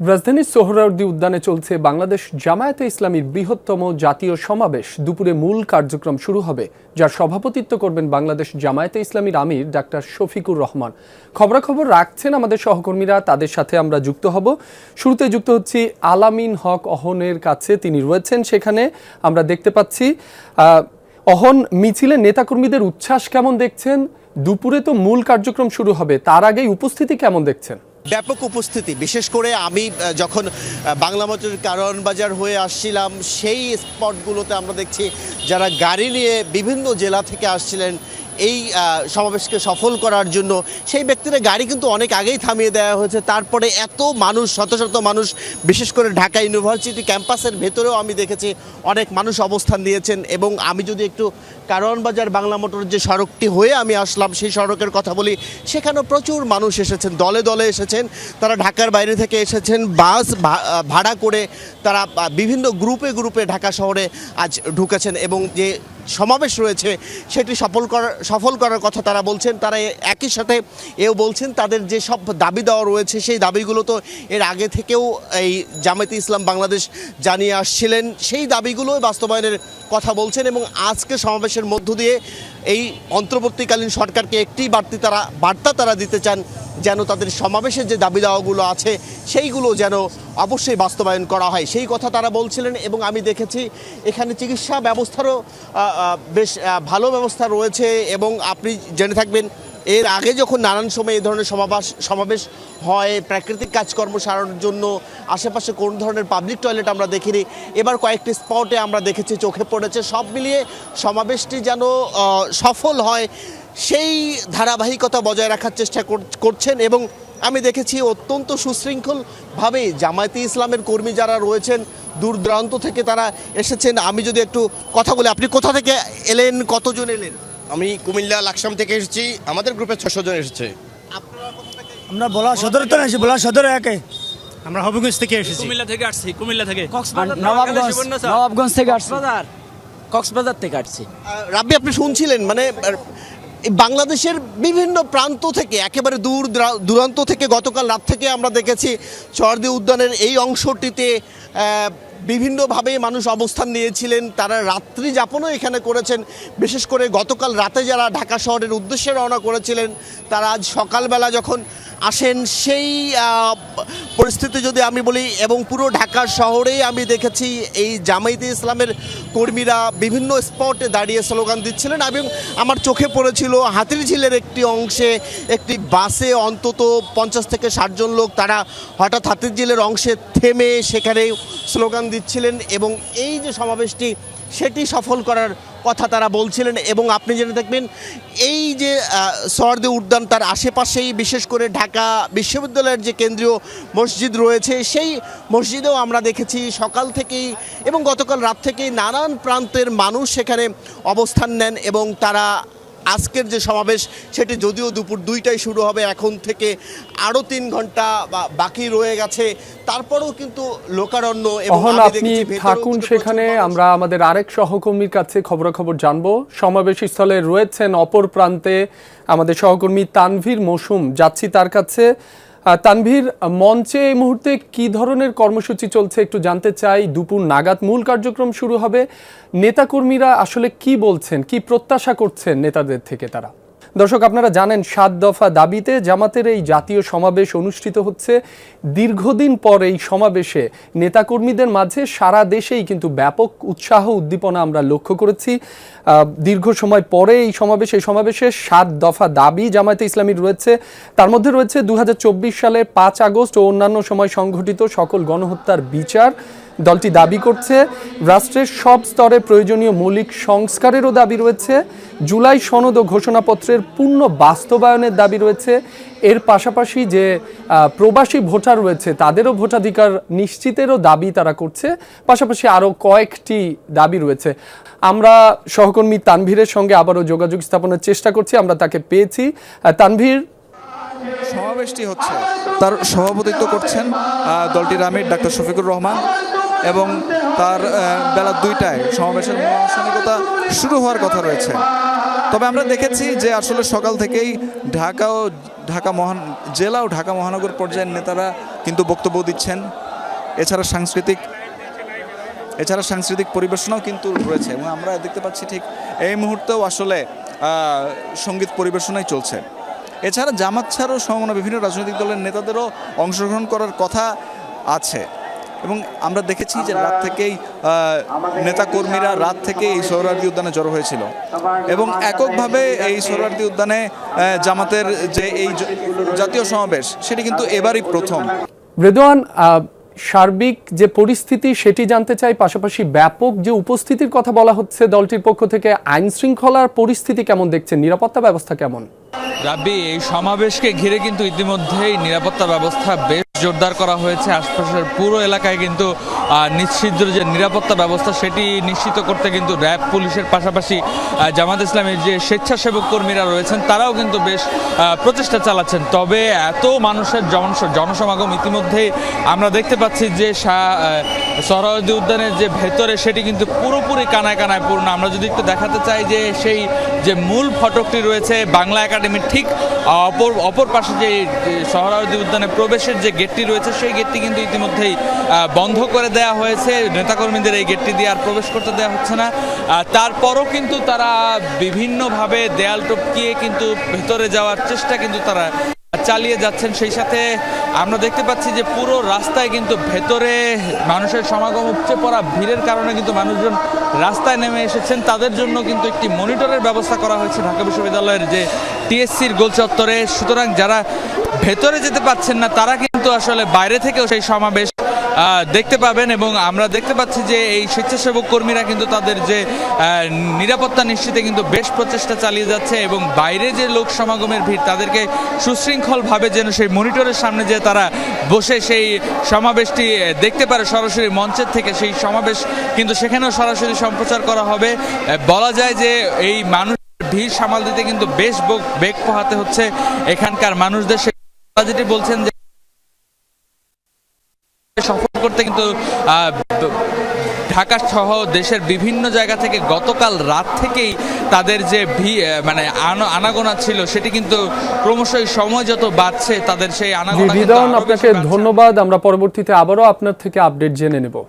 রাজধানীর সোহরাওয়ার্দী উদ্যানে চলছে বাংলাদেশ জামায়াতে ইসলামীর বৃহত্তম জাতীয় সমাবেশ। দুপুরে মূল কার্যক্রম শুরু হবে, যার সভাপতিত্ব করবেন বাংলাদেশ জামায়াতে ইসলামীর আমির ডাক্তার শফিকুর রহমান। খবরাখবর রাখছেন আমাদের সহকর্মীরা, তাদের সাথে আমরা যুক্ত হব। শুরুতে যুক্ত হচ্ছি আলামিন হক অহনের কাছে, তিনি রয়েছেন সেখানে। আমরা দেখতে পাচ্ছি অহন মিছিলে নেতাকর্মীদের উচ্ছ্বাস কেমন দেখছেন? দুপুরে তো মূল কার্যক্রম শুরু হবে, তার আগেই উপস্থিতি কেমন দেখছেন? ব্যাপক উপস্থিতি। বিশেষ করে আমি যখন বাংলা মঞ্চের কারণ বাজার হয়ে আসছিলাম, সেই স্পটগুলোতে আমরা দেখছি যারা গাড়ি নিয়ে বিভিন্ন জেলা থেকে আসছিলেন, এই সমাবেশকে সফল করার জন্য, সেই ব্যক্তিরা গাড়ি কিন্তু অনেক আগেই থামিয়ে দেওয়া হয়েছে। তারপরে এত মানুষ, শত শত মানুষ, বিশেষ করে ঢাকা ইউনিভার্সিটি ক্যাম্পাসের ভেতরেও আমি দেখেছি, অনেক মানুষ অবস্থান নিয়েছেন এবং আমি যদি একটু কারওয়ান বাজার বাংলা মোটর যে সড়কটি হয়ে আমি আসলাম, সেই সড়কের কথা বলি সেখানেও প্রচুর মানুষ এসেছেন, দলে দলে এসেছেন। তারা ঢাকার বাইরে থেকে এসেছেন, বাস ভাড়া করে তারা বিভিন্ন গ্রুপে গ্রুপে ঢাকা শহরে আজ ঢুকেছেন এবং যে সমাবেশ রয়েছে, সেটি সফল করার সফল করার কথা তারা বলছেন। তারা একই সাথে এও বলছেন, তাদের যে সব দাবি দেওয়া রয়েছে, সেই দাবিগুলো তো এর আগে থেকেও এই জামায়াতে ইসলাম বাংলাদেশ জানিয়ে আসছিলেন। সেই দাবিগুলো বাস্তবায়নের কথা বলছেন এবং আজকে সমাবেশের মধ্য দিয়ে এই অন্তর্বর্তীকালীন সরকারকে একটি বার্তি তারা, বার্তা তারা দিতে চান যেন তাদের সমাবেশের যে দাবি দাওয়াগুলো আছে সেইগুলো যেন অবশ্যই বাস্তবায়ন করা হয়। সেই কথা তারা বলছিলেন এবং আমি দেখেছি এখানে চিকিৎসা ব্যবস্থারও বেশ ভালো ব্যবস্থা রয়েছে এবং আপনি জেনে থাকবেন এর আগে যখন নানান সময় এই ধরনের সমাবেশ সমাবেশ হয়, প্রাকৃতিক কাজকর্ম সারানোর জন্য আশেপাশে কোন ধরনের পাবলিক টয়লেট আমরা দেখিনি, এবার কয়েকটি স্পটে আমরা দেখেছি, চোখে পড়েছে। সব মিলিয়ে সমাবেশটি যেন সফল হয়, সেই ধারাবাহিকতা বজায় রাখার চেষ্টা কর- করছেন এবং আমি দেখেছি অত্যন্ত সুশৃঙ্খলভাবে জামায়াতে ইসলামের কর্মী যারা রয়েছেন দূর দূরান্ত থেকে তারা এসেছেন। আমি যদি একটু কথা বলি আপনি কোথা থেকে এলেন কতজন এলেন? আমি কুমিল্লা লাকসাম থেকে এসেছি আমাদের গ্রুপে ছশো জন এসেছে। আমরা বলা সদর তো না বলা সদর একে। আমরা হবিগঞ্জ থেকে এসেছি। কুমিল্লা থেকে আসছি কুমিল্লা থেকে। নবাবগঞ্জ নবাবগঞ্জ থেকে আসছি। কক্সবাজার থেকে আসছি। রাব্বি আপনি শুনছিলেন? মানে বাংলাদেশের বিভিন্ন প্রান্ত থেকে একেবারে দূর দূরান্ত থেকে গতকাল রাত থেকে আমরা দেখেছি চরদি উদ্যানের এই অংশটিতে আহ, বিভিন্নভাবে মানুষ অবস্থান নিয়েছিলেন। তারা রাত্রি যাপনও এখানে করেছেন। বিশেষ করে গতকাল রাতে যারা ঢাকা শহরের উদ্দেশ্যে রওনা করেছিলেন, তারা আজ সকালবেলা যখন আসেন সেই পরিস্থিতি যদি আমি বলি এবং পুরো ঢাকা শহরেই আমি দেখেছি এই জামাইতে ইসলামের কর্মীরা বিভিন্ন স্পটে দাঁড়িয়ে স্লোগান দিচ্ছিলেন এবং আমার চোখে পড়েছিল হাতিরঝিলের একটি অংশে একটি বাসে অন্তত পঞ্চাশ থেকে ষাটজন লোক তারা হঠাৎ হাতিরঝিলের অংশে থেমে সেখানে স্লোগান দিচ্ছিলেন এবং এই যে সমাবেশটি, সেটি সফল করার কথা তারা বলছিলেন এবং আপনি জেনে দেখবেন এই যে সরদে উদ্যান তার আশেপাশেই বিশেষ করে ঢাকা বিশ্ববিদ্যালয়ের যে কেন্দ্রীয় মসজিদ রয়েছে, সেই মসজিদেও আমরা দেখেছি সকাল থেকেই এবং গতকাল রাত থেকেই নানান প্রান্তের মানুষ সেখানে অবস্থান নেন এবং তারা আজকের যে সমাবেশ সেটি যদিও দুপুর দুইটায় শুরু হবে এখন থেকে আরও তিন ঘণ্টা বাকি রয়ে গেছে। তারপরেও কিন্তু লোকারণ্য এবং অহন আপনি থাকুন সেখানে আমরা আমাদের আরেক সহকর্মীর কাছে খবরাখবর জানব। সমাবেশ স্থলে রয়েছেন অপর প্রান্তে আমাদের সহকর্মী তানভীর মৌসুম। যাচ্ছি তার কাছে। তানভীর, মঞ্চে এই মুহূর্তে কি ধরনের কর্মসূচি চলছে একটু জানতে চাই। দুপুর নাগাদ মূল কার্যক্রম শুরু হবে। নেতাকর্মীরা আসলে কি বলছেন, কি প্রত্যাশা করছেন নেতাদের থেকে তারা? দর্শক, আপনারা জানেন, সাত দফা দাবিতে জামাতের এই জাতীয় সমাবেশ অনুষ্ঠিত হচ্ছে। দীর্ঘদিন পর এই সমাবেশে নেতাকর্মীদের মাঝে সারা দেশেই কিন্তু ব্যাপক উৎসাহ, উদ্দীপনা আমরা লক্ষ্য করেছি। দীর্ঘ সময় পরে এই সমাবেশ, এই সমাবেশে সাত দফা দাবি জামায়াতে ইসলামীর রয়েছে। তার মধ্যে রয়েছে দু সালের পাঁচ আগস্ট ও অন্যান্য সময় সংঘটিত সকল গণহত্যার বিচার। দলটি দাবি করছে, রাষ্ট্রের সব স্তরে প্রয়োজনীয় মৌলিক সংস্কারেরও দাবি রয়েছে। জুলাই সনদ ও ঘোষণাপত্রের পূর্ণ বাস্তবায়নের দাবি রয়েছে। এর পাশাপাশি যে প্রবাসী ভোটার রয়েছে, তাদেরও ভোটাধিকার নিশ্চিতেরও দাবি তারা করছে। পাশাপাশি আরও কয়েকটি দাবি রয়েছে। আমরা সহকর্মী তানভীরের সঙ্গে আবারও যোগাযোগ স্থাপনের চেষ্টা করছি, আমরা তাকে পেয়েছি। তানভীর? সমাবেশটি হচ্ছে। তার সভাপতিত্ব করছেন দলটির আমির ডাক্তার শফিকুর রহমান। এবং তার বেলা দুইটায় সমাবেশের মহাসানিকতা শুরু হওয়ার কথা রয়েছে। তবে আমরা দেখেছি যে আসলে সকাল থেকেই ঢাকা ও ঢাকা মহান, জেলা ও ঢাকা মহানগর পর্যায়ের নেতারা কিন্তু বক্তব্য দিচ্ছেন। এছাড়া সাংস্কৃতিক এছাড়া সাংস্কৃতিক পরিবেশনাও কিন্তু রয়েছে এবং আমরা দেখতে পাচ্ছি ঠিক এই মুহূর্তেও আসলে সংগীত পরিবেশনাই চলছে। এছাড়া জামাত ছাড়াও বিভিন্ন রাজনৈতিক দলের নেতাদেরও অংশগ্রহণ করার কথা আছে। এবং আমরা দেখেছি যে রাত থেকেই নেতাকর্মীরা রাত থেকে এই সোহরার্দি উদ্যানে জড়ো হয়েছিল। এবং এককভাবে এই সোহরার্দি উদ্যানে জামাতের যে এই জাতীয় সমাবেশ সেটি কিন্তু এবারই প্রথম। রেদওয়ান সার্বিক যে পরিস্থিতি সেটি জানতে চাই পাশাপাশি ব্যাপক যে উপস্থিতির কথা বলা হচ্ছে দলটির পক্ষ থেকে আইন শৃঙ্খলার পরিস্থিতি কেমন দেখছেন? নিরাপত্তা ব্যবস্থা কেমন? রাব্বি এই সমাবেশকে ঘিরে কিন্তু ইতিমধ্যেই নিরাপত্তা ব্যবস্থা বেশ জোরদার করা হয়েছে আশপাশের পুরো এলাকায় কিন্তু নিশ্চিদ্র যে নিরাপত্তা ব্যবস্থা সেটি নিশ্চিত করতে কিন্তু র্যাব পুলিশের পাশাপাশি জামাত ইসলামের যে স্বেচ্ছাসেবক কর্মীরা রয়েছেন, তারাও কিন্তু বেশ প্রচেষ্টা চালাচ্ছেন। তবে এত মানুষের জন- জনসমাগম ইতিমধ্যেই আমরা দেখতে পাচ্ছি যে সা- উদ্যানের যে ভেতরে সেটি কিন্তু পুরোপুরি কানায় কানায় পূর্ণ। আমরা যদি একটু দেখাতে চাই যে সেই যে মূল ফটকটি রয়েছে বাংলা একাডেমির ঠিক অপর অপর পাশে যে সহরাওয়ার্দী উদ্যানে প্রবেশের যে গেটটি রয়েছে, সেই গেটটি কিন্তু ইতিমধ্যেই বন্ধ করে দেওয়া হয়েছে, নেতাকর্মীদের এই গেটটি দিয়ে আর প্রবেশ করতে দেওয়া হচ্ছে না। তারপরও কিন্তু তারা বিভিন্নভাবে দেয়াল টপকিয়ে কিন্তু ভেতরে যাওয়ার চেষ্টা কিন্তু তারা চালিয়ে যাচ্ছেন। সেই সাথে আমরা দেখতে পাচ্ছি যে পুরো রাস্তায় কিন্তু ভেতরে মানুষের সমাগম উপচে পড়া ভিড়ের কারণে কিন্তু মানুষজন রাস্তায় নেমে এসেছেন। তাদের জন্য কিন্তু একটি মনিটরের ব্যবস্থা করা হয়েছে ঢাকা বিশ্ববিদ্যালয়ের যে টিএসসির গোল চত্বরে। সুতরাং যারা ভেতরে যেতে পাচ্ছেন না, তারা কিন্তু আসলে বাইরে থেকেও সেই সমাবেশ দেখতে পাবেন এবং আমরা দেখতে পাচ্ছি যে এই স্বেচ্ছাসেবক কর্মীরা কিন্তু তাদের যে নিরাপত্তা নিশ্চিতে কিন্তু বেশ প্রচেষ্টা চালিয়ে যাচ্ছে এবং বাইরে যে লোক সমাগমের ভিড়, তাদেরকে সুশৃঙ্খলভাবে যেন সেই মনিটরের সামনে যে তারা বসে সেই সমাবেশটি দেখতে পারে সরাসরি মঞ্চের থেকে সেই সমাবেশ, কিন্তু সেখানেও সরাসরি সম্প্রচার করা হবে। বলা যায় যে এই মানুষ ভিড় সামাল দিতে কিন্তু বেশ বেগ পোহাতে হচ্ছে এখানকার মানুষদের। সে যেটি বলছেন যে সফল করতে কিন্তু ঢাকা সহ দেশের বিভিন্ন জায়গা থেকে গতকাল রাত থেকেই তাদের যে ভি মানে আনা- আনাগোনা ছিল সেটি কিন্তু ক্রমশই সময় যত বাড়ছে তাদের সেই আনাগোনা আপনাকে ধন্যবাদ। আমরা পরবর্তীতে আবারও আপনার থেকে আপডেট জেনে নেব।